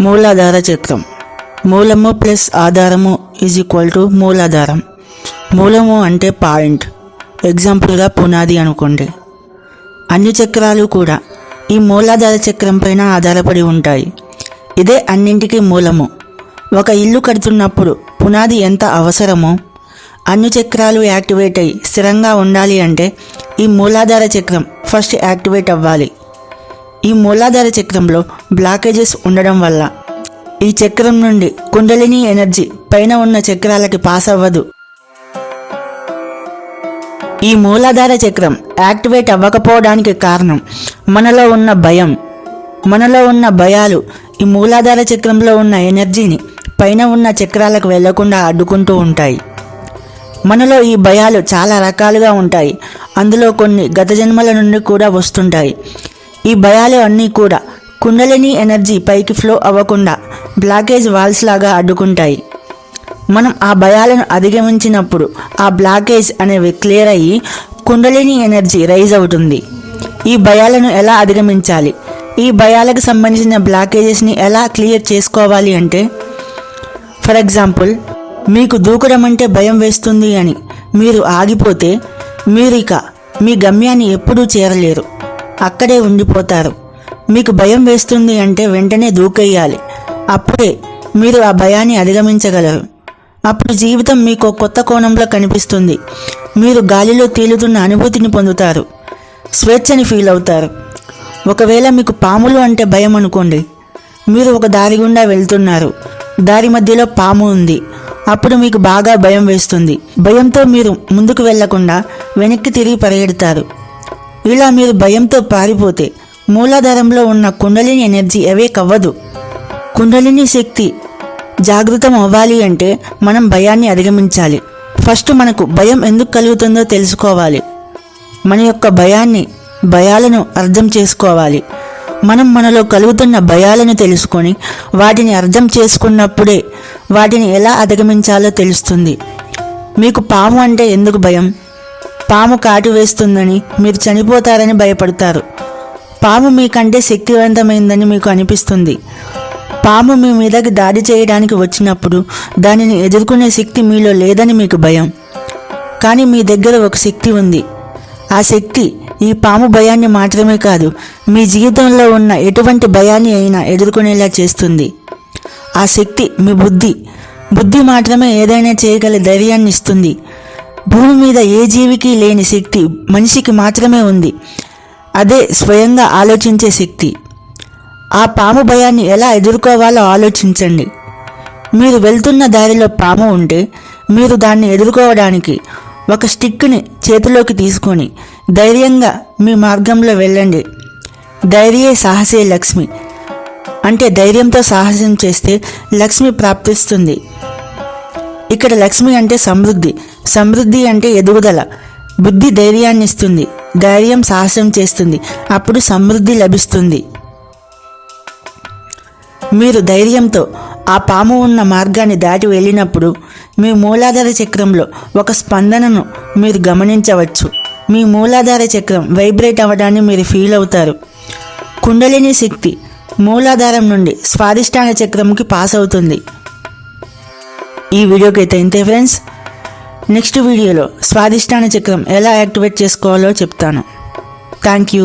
మూలాధార చక్రం. మూలము ప్లస్ ఆధారము ఈజ్ ఈక్వల్ టు మూలాధారం. మూలము అంటే పాయింట్. ఎగ్జాంపుల్గా పునాది అనుకోండి. అన్ని చక్రాలు కూడా ఈ మూలాధార చక్రం పైన ఆధారపడి ఉంటాయి. ఇదే అన్నింటికీ మూలము. ఒక ఇల్లు కడుతున్నప్పుడు పునాది ఎంత అవసరమో అన్ని చక్రాలు యాక్టివేట్ అయ్యి స్థిరంగా ఉండాలి అంటే ఈ మూలాధార చక్రం ఫస్ట్ యాక్టివేట్ అవ్వాలి. ఈ మూలాధార చక్రంలో బ్లాకేజెస్ ఉండడం వల్ల ఈ చక్రం నుండి కుండలిని ఎనర్జీ పైన ఉన్న చక్రాలకి పాస్ అవ్వదు. ఈ మూలాధార చక్రం యాక్టివేట్ అవ్వకపోవడానికి కారణం మనలో ఉన్న భయం. మనలో ఉన్న భయాలు ఈ మూలాధార చక్రంలో ఉన్న ఎనర్జీని పైన ఉన్న చక్రాలకు వెళ్ళకుండా అడ్డుకుంటూ ఉంటాయి. మనలో ఈ భయాలు చాలా రకాలుగా ఉంటాయి. అందులో కొన్ని గత జన్మల నుండి కూడా వస్తుంటాయి. ఈ భయాలు అన్నీ కూడా. కుండలిని ఎనర్జీ పైకి ఫ్లో అవ్వకుండా బ్లాకేజ్ వాల్స్ లాగా అడ్డుకుంటాయి. మనం ఆ భయాలను అధిగమించినప్పుడు ఆ బ్లాకేజ్ అనేవి క్లియర్ అయ్యి కుండలిని ఎనర్జీ రైజ్ అవుతుంది. ఈ భయాలను ఎలా అధిగమించాలి? ఈ భయాలకు సంబంధించిన బ్లాకేజెస్ని ఎలా క్లియర్ చేసుకోవాలి అంటే ఫర్ ఎగ్జాంపుల్ మీకు దూకడం అంటే భయం వేస్తుంది అని మీరు ఆగిపోతే మీరు ఇక మీ గమ్యాన్ని ఎప్పుడూ చేరలేరు. అక్కడే ఉండిపోతారు. మీకు భయం వేస్తుంది అంటే వెంటనే దూకేయాలి. అప్పుడే మీరు ఆ భయాన్ని అధిగమించగలరు. అప్పుడు జీవితం మీకు కొత్త కోణంలో కనిపిస్తుంది. మీరు గాలిలో తేలుతున్న అనుభూతిని పొందుతారు. స్వేచ్ఛని ఫీల్ అవుతారు. ఒకవేళ మీకు పాములు అంటే భయం అనుకోండి. మీరు ఒక దారి గుండా వెళ్తున్నారు. దారి మధ్యలో పాము ఉంది. అప్పుడు మీకు బాగా భయం వేస్తుంది. భయంతో మీరు ముందుకు వెళ్ళకుండా వెనక్కి తిరిగి పరిగెడతారు. ఇలా మీరు భయంతో పారిపోతే మూలాధారంలో ఉన్న కుండలిని ఎనర్జీ అవే కవ్వదు. కుండలిని శక్తి జాగృతం అవ్వాలి అంటే మనం భయాన్ని అధిగమించాలి. ఫస్ట్ మనకు భయం ఎందుకు కలుగుతుందో తెలుసుకోవాలి. మన యొక్క భయాన్ని భయాలను అర్థం చేసుకోవాలి. మనం మనలో కలుగుతున్న భయాలను తెలుసుకొని వాటిని అర్థం చేసుకున్నప్పుడే వాటిని ఎలా అధిగమించాలో తెలుస్తుంది. మీకు పాము అంటే ఎందుకు భయం? పాము కాటు వేస్తుందని మీరు చనిపోతారని భయపడతారు. పాము మీకంటే శక్తివంతమైందని మీకు అనిపిస్తుంది. పాము మీ మీదకి దాడి చేయడానికి వచ్చినప్పుడు దానిని ఎదుర్కొనే శక్తి మీలో లేదని మీకు భయం. కానీ మీ దగ్గర ఒక శక్తి ఉంది. ఆ శక్తి ఈ పాము భయాన్ని మాత్రమే కాదు మీ జీవితంలో ఉన్న ఎటువంటి భయాన్ని అయినా ఎదుర్కొనేలా చేస్తుంది. ఆ శక్తి మీ బుద్ధి. బుద్ధి మాత్రమే ఏదైనా చేయగల ధైర్యాన్ని ఇస్తుంది. భూమి మీద ఏ జీవికి లేని శక్తి మనిషికి మాత్రమే ఉంది. అదే స్వయంగా ఆలోచించే శక్తి. ఆ పాము భయాన్ని ఎలా ఎదుర్కోవాలో ఆలోచించండి. మీరు వెళ్తున్న దారిలో పాము ఉంటే మీరు దాన్ని ఎదుర్కోవడానికి ఒక స్టిక్ని చేతిలోకి తీసుకొని ధైర్యంగా మీ మార్గంలో వెళ్ళండి. ధైర్యే సాహసే లక్ష్మి. అంటే ధైర్యంతో సాహసం చేస్తే లక్ష్మి ప్రాప్తిస్తుంది. ఇక్కడ లక్ష్మి అంటే సమృద్ధి. సమృద్ధి అంటే ఎదుగుదల. బుద్ధి ధైర్యాన్ని ఇస్తుంది ధైర్యం సాహసం చేస్తుంది. అప్పుడు సమృద్ధి లభిస్తుంది. మీరు ధైర్యంతో ఆ పాము ఉన్న మార్గాన్ని దాటి వెళ్ళినప్పుడు మీ మూలాధార చక్రంలో ఒక స్పందనను మీరు గమనించవచ్చు. మీ మూలాధార చక్రం వైబ్రేట్ అవ్వడాన్ని మీరు ఫీల్ అవుతారు. కుండలిని శక్తి మూలాధారం నుండి స్వాదిష్టాన చక్రంకి పాస్ అవుతుంది. ఈ వీడియోకి అయితే ఇంతే ఫ్రెండ్స్. నెక్స్ట్ వీడియోలో స్వాదిష్టాన చక్రం ఎలా యాక్టివేట్ చేసుకోవాలో చెప్తాను. Thank you